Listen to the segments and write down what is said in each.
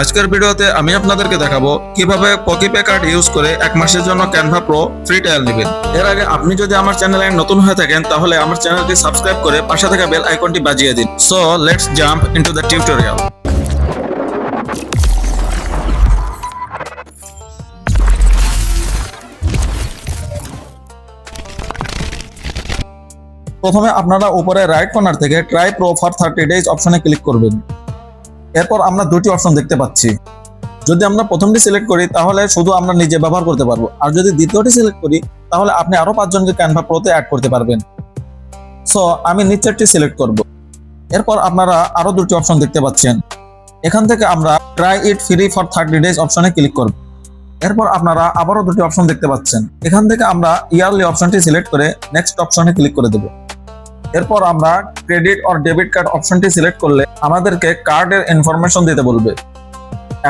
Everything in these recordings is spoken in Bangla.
আজকের ভিডিওতে আমি আপনাদেরকে দেখাবো কীভাবে পকিপে কার্ড ইউজ করে এক মাসের জন্য ক্যানভা প্রো ফ্রি ট্রায়াল নেবেন। এর আগে আপনি যদি আমার চ্যানেলে নতুন হয়ে থাকেন, তাহলে আমার চ্যানেলটি সাবস্ক্রাইব করে পাশে থাকা বেল আইকনটি বাজিয়ে দিন। So let's jump into the tutorial প্রথমে আপনারা উপরে রাইট কর্নার থেকে try pro for thirty days অপশনে ক্লিক করবেন। এরপর আমরা দুটি অপশন দেখতে পাচ্ছি। যদি আমরা প্রথমটি সিলেক্ট করি, তাহলে শুধু আমরা নিজে ব্যবহার করতে পারব। আর যদি দ্বিতীয়টি সিলেক্ট করি, তাহলে আপনি আরও পাঁচজনকে ক্যানভা প্রোতে অ্যাড করতে পারবেন। সো আমি নিচেরটি সিলেক্ট করব। এরপর আপনারা আরও দুটি অপশন দেখতে পাচ্ছেন। এখান থেকে আমরা try it free for thirty days অপশনে ক্লিক করব। এরপর আপনারা আবারও দুটি অপশন দেখতে পাচ্ছেন। এখান থেকে আমরা ইয়ারলি অপশনটি সিলেক্ট করে নেক্সট অপশনে ক্লিক করে দেব। এরপর আমরা ক্রেডিট অর ডেবিট কার্ড অপশনটি সিলেক্ট করলে আমাদেরকে কার্ডের ইনফরমেশন দিতে বলবে।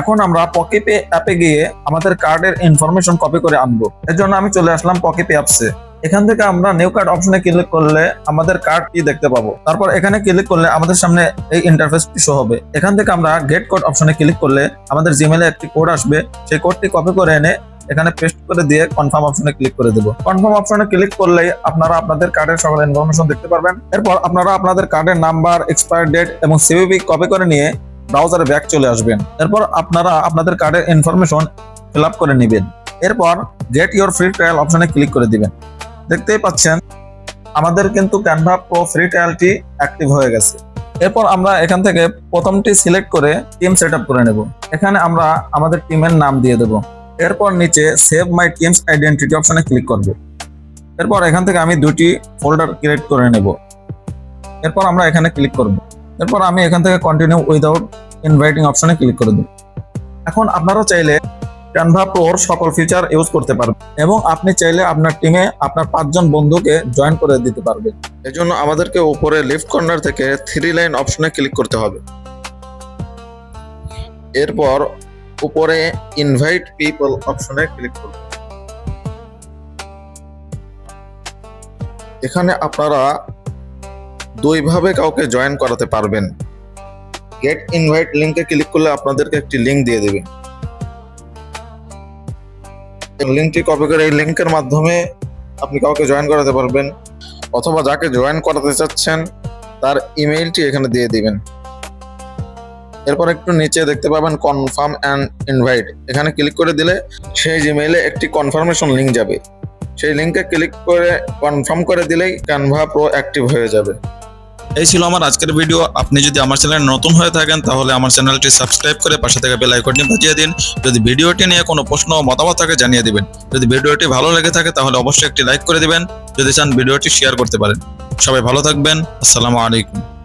এখন আমরা পকেপে অ্যাপে গিয়ে আমাদের কার্ডের ইনফরমেশন কপি করে আনব। এর জন্য আমি চলে আসলাম পকেপে অ্যাপসে। এখান থেকে আমরা নিউ কার্ড অপশনে ক্লিক করলে আমাদের কার্ডটি দেখতে পাবো। তারপর এখানে ক্লিক করলে আমাদের সামনে এই ইন্টারফেসটি শো হবে। এখান থেকে আমরা গেট কোড অপশনে ক্লিক করলে আমাদের জিমেলে একটি কোড আসবে। সেই কোডটি কপি করে এনে এখানে পেস্ট করে দিয়ে কনফার্ম অপশনে ক্লিক করে দেবো। কনফার্ম অপশনে ক্লিক করলে আপনারা আপনাদের কার্ডের সকল ইনফরমেশন দেখতে পারবেন। এরপর আপনারা আপনাদের কার্ডের নাম্বার এক্সপায়ার ডেট এবং সিভিভি কপি করে নিয়ে ব্রাউজারে ব্যাক চলে আসবেন। এরপর আপনারা আপনাদের কার্ডের ইনফরমেশন ফিল আপ করে নেবেন। এরপর গেট ইওর ফ্রি ট্রায়াল অপশনে ক্লিক করে দিবেন। দেখতেই পাচ্ছেন, আমাদের কিন্তু ক্যানভা প্রো ফ্রি ট্রায়ালটি অ্যাক্টিভ হয়ে গেছে। এরপর আমরা এখান থেকে প্রথমটি সিলেক্ট করে টিম সেট করে নেব। এখানে আমরা আমাদের টিমের নাম দিয়ে দেব। এরপর নিচে সেভ মাই টিমস আইডেন্টিটি অপশনে ক্লিক করব। এরপর এখান থেকে আমি দুটি ফোল্ডার ক্রিয়েট করে নেব। এরপর আমরা এখানে ক্লিক করব। এরপর আমি এখান থেকে কন্টিনিউ উইদাউট ইনভাইটিং অপশনে ক্লিক করে দেব। এখন আপনারা চাইলে ক্যানভা প্রোর সকল ফিচার ইউজ করতে পারবেন এবং আপনি চাইলে আপনার টিমে আপনার পাঁচজন বন্ধুকে জয়েন করে দিতে পারবেন। এজন্য আমাদেরকে উপরে লেফট কর্নার থেকে থ্রি লাইন অপশনে ক্লিক করতে হবে। এরপর উপরে ইনভাইট পিপল অপশনে ক্লিক করুন। এখানে আপনারা দুইভাবে কাউকে জয়েন করাতে পারবেন। গেট ইনভাইট লিংকে ক্লিক করলে আপনাদেরকে একটি লিংক দিয়ে দেবে। লিংকটি কপি করে এই লিংকের মাধ্যমে আপনি কাউকে জয়েন করাতে পারবেন। অথবা যাকে জয়েন করাতে চাচ্ছেন, তার ইমেইলটি এখানে দিয়ে দিবেন। এরপর একটু নিচে দেখতে পাবেন কনফার্ম অ্যান্ড ইনভাইট এখানে ক্লিক করে দিলে সেই জিমেইলে একটি কনফার্মেশন লিংক যাবে। সেই লিংকে ক্লিক করে কনফার্ম করে দিলেই ক্যানভা প্রো অ্যাক্টিভ হয়ে যাবে। এই ছিল আমার আজকের ভিডিও আপনি যদি আমার চ্যানেলে নতুন হয়ে থাকেন, তাহলে আমার চ্যানেলটি সাবস্ক্রাইব করে পাশে থেকে বেল আইকনটি বাজিয়ে দিন। যদি ভিডিওটি নিয়ে কোনো প্রশ্ন ও মতামত থাকে, জানিয়ে দিবেন। যদি ভিডিওটি ভালো লেগে থাকে, তাহলে অবশ্যই একটি লাইক করে দিবেন। যদি চান ভিডিওটি শেয়ার করতে পারেন। সবাই ভালো থাকবেন। আসসালামু আলাইকুম।